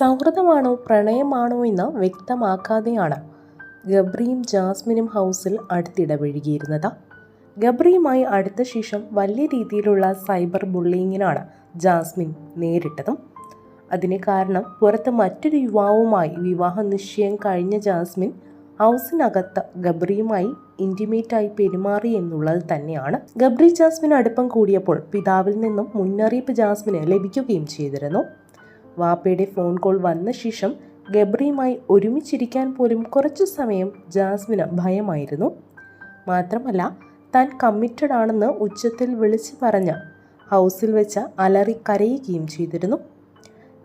സൗഹൃദമാണോ പ്രണയമാണോ എന്ന് വ്യക്തമാക്കാതെയാണ് ഗബ്രിയും ജാസ്മിനും ഹൗസിൽ അടുത്തിടപഴകിയിരുന്നത്. ഗബ്രിയുമായി അടുത്ത ശേഷം വലിയ രീതിയിലുള്ള സൈബർ ബുള്ളിങ്ങിനാണ് ജാസ്മിൻ നേരിട്ടതും. അതിന് കാരണം പുറത്ത് മറ്റൊരു യുവാവുമായി വിവാഹ നിശ്ചയം കഴിഞ്ഞ ജാസ്മിൻ ഹൗസിനകത്ത് ഗബ്രിയുമായി ഇന്റിമേറ്റായി പെരുമാറി എന്നുള്ളത് തന്നെയാണ്. ഗബ്രി ജാസ്മിൻ അടുപ്പം കൂടിയപ്പോൾ പിതാവിൽ നിന്നും മുന്നറിയിപ്പ് ജാസ്മിന് ലഭിക്കുകയും ചെയ്തിരുന്നു. വാപ്പയുടെ ഫോൺ കോൾ വന്ന ശേഷം ഗബ്രിയുമായി ഒരുമിച്ചിരിക്കാൻ പോലും കുറച്ചു സമയം ജാസ്മിന് ഭയമായിരുന്നു. മാത്രമല്ല താൻ കമ്മിറ്റഡ് ആണെന്ന് ഉച്ചത്തിൽ വിളിച്ചു പറഞ്ഞ ഹൗസിൽ വെച്ച് അലറി കരയുകയും ചെയ്തിരുന്നു.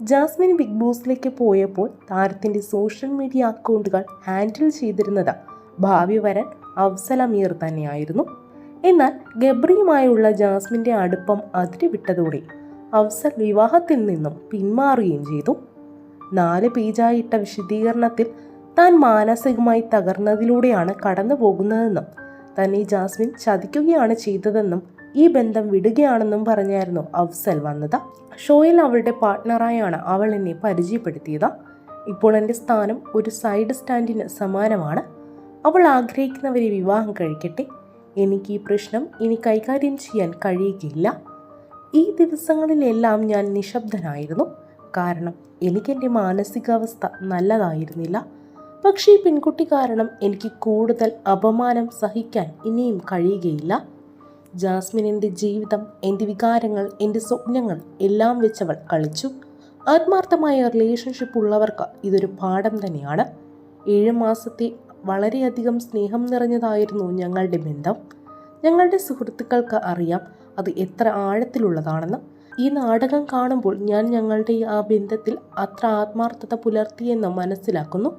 ജാസ്മിൻ ബിഗ് ബോസിലേക്ക് പോയപ്പോൾ താരത്തിന്റെ സോഷ്യൽ മീഡിയ അക്കൗണ്ടുകൾ ഹാൻഡിൽ ചെയ്തിരുന്നത് ഭാവി വരൻ അമീർ തന്നെയായിരുന്നു. എന്നാൽ ഗബ്രിയുമായുള്ള ജാസ്മിന്റെ അടുപ്പം അതിരുവിട്ടതോടെ അഫ്സൽ വിവാഹത്തിൽ നിന്നും പിന്മാറുകയും ചെയ്തു. നാല് പേജായിട്ട വിശദീകരണത്തിൽ താൻ മാനസികമായി തകർന്നതിലൂടെയാണ് കടന്നു പോകുന്നതെന്നും തന്നെ ജാസ്മിൻ ചതിക്കുകയാണ് ചെയ്തതെന്നും ഈ ബന്ധം വിടുകയാണെന്നും പറഞ്ഞായിരുന്നു അഫ്സൽ വന്നത്. ഷോയിൽ അവളുടെ പാർട്ട്ണറായാണ് അവൾ എന്നെ പരിചയപ്പെടുത്തിയത്. ഇപ്പോൾ എന്റെ സ്ഥാനം ഒരു സൈഡ് സ്റ്റാൻഡിന് സമാനമാണ്. അവൾ ആഗ്രഹിക്കുന്നവരെ വിവാഹം കഴിക്കട്ടെ. എനിക്ക് ഈ പ്രശ്നം ഇനി കൈകാര്യം ചെയ്യാൻ കഴിയുകയില്ല. ഈ ദിവസങ്ങളിലെല്ലാം ഞാൻ നിശബ്ദനായിരുന്നു. കാരണം എനിക്കെന്റെ മാനസികാവസ്ഥ നല്ലതായിരുന്നില്ല. പക്ഷേ പെൺകുട്ടി കാരണം എനിക്ക് കൂടുതൽ അപമാനം സഹിക്കാൻ ഇനിയും കഴിയുകയില്ല. ജാസ്മിൻ എന്റെ ജീവിതം എന്റെ വികാരങ്ങൾ എന്റെ സ്വപ്നങ്ങൾ എല്ലാം വെച്ചവൾ കളിച്ചു. ആത്മാർത്ഥമായ റിലേഷൻഷിപ്പ് ഉള്ളവർക്ക് ഇതൊരു പാഠം തന്നെയാണ്. ഏഴ് മാസത്തെ വളരെയധികം സ്നേഹം നിറഞ്ഞതായിരുന്നു ഞങ്ങളുടെ ബന്ധം. ഞങ്ങളുടെ സുഹൃത്തുക്കൾക്ക് അറിയാം അത് എത്ര ആഴത്തിലുള്ളതാണെന്ന്. ഈ നാടകം കാണുമ്പോൾ ഞാൻ ഞങ്ങളുടെ ആ ബന്ധത്തിൽ അത്ര ആത്മാർത്ഥത പുലർത്തിയെന്ന് മനസ്സിലാക്കുന്നു.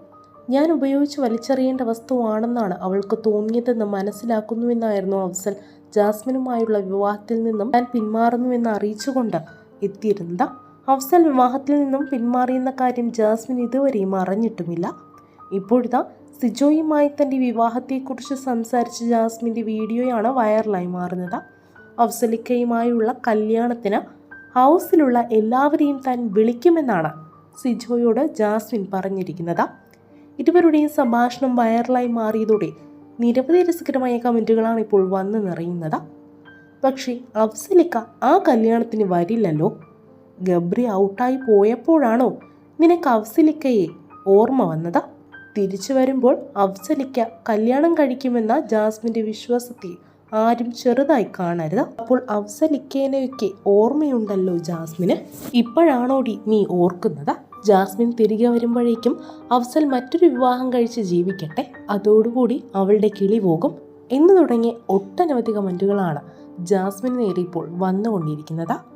ഞാൻ ഉപയോഗിച്ച് വലിച്ചെറിയേണ്ട വസ്തുവാണെന്നാണ് അവൾക്ക് തോന്നിയതെന്ന് മനസ്സിലാക്കുന്നുവെന്നായിരുന്നു അഫ്സൽ ജാസ്മിനുമായുള്ള വിവാഹത്തിൽ നിന്നും ഞാൻ പിന്മാറുന്നുവെന്ന് അറിയിച്ചുകൊണ്ട് എത്തിയിരുന്നത്. അഫ്സൽ വിവാഹത്തിൽ നിന്നും പിന്മാറിയെന്ന കാര്യം ജാസ്മിൻ ഇതുവരെയും അറിഞ്ഞിട്ടുമില്ല. ഇപ്പോഴിതാ സിജോയുമായി തന്റെ വിവാഹത്തെക്കുറിച്ച് സംസാരിച്ച ജാസ്മിന്റെ വീഡിയോയാണ് വൈറലായി മാറുന്നത്. അഫ്സലിക്കയുമായുള്ള കല്യാണത്തിന് ഹൗസിലുള്ള എല്ലാവരെയും താൻ വിളിക്കുമെന്നാണ് സിജോയോട് ജാസ്മിൻ പറഞ്ഞിരിക്കുന്നത്. ഇരുവരുടെയും സംഭാഷണം വൈറലായി മാറിയതോടെ നിരവധി രസകരമായ കമന്റുകളാണ് ഇപ്പോൾ വന്നു നിറയുന്നത്. പക്ഷേ അഫ്സലിക്ക ആ കല്യാണത്തിന് വരില്ലല്ലോ. ഗബ്രി ഔട്ടായി പോയപ്പോഴാണോ നിനക്ക് അഫ്സലിക്കയെ ഓർമ്മ വന്നത്? തിരിച്ചു വരുമ്പോൾ അഫ്സലിക്ക കല്യാണം കഴിക്കുമെന്ന ജാസ്മിന്റെ വിശ്വാസത്തെ ആരും ചെറുതായി കാണരുത്. അപ്പോൾ അഫ്സലിക്കേനെയൊക്കെ ഓർമ്മയുണ്ടല്ലോ ജാസ്മിന്? ഇപ്പോഴാണോടി നീ ഓർക്കുന്നത്? ജാസ്മിൻ തിരികെ വരുമ്പോഴേക്കും അഫ്സൽ മറ്റൊരു വിവാഹം കഴിച്ച് ജീവിക്കട്ടെ. അതോടുകൂടി അവളുടെ കിളി പോകും. എന്ന് തുടങ്ങിയ ഒട്ടനവധി കമന്റുകളാണ് ജാസ്മിന് നേരെ ഇപ്പോൾ വന്നുകൊണ്ടിരിക്കുന്നത്.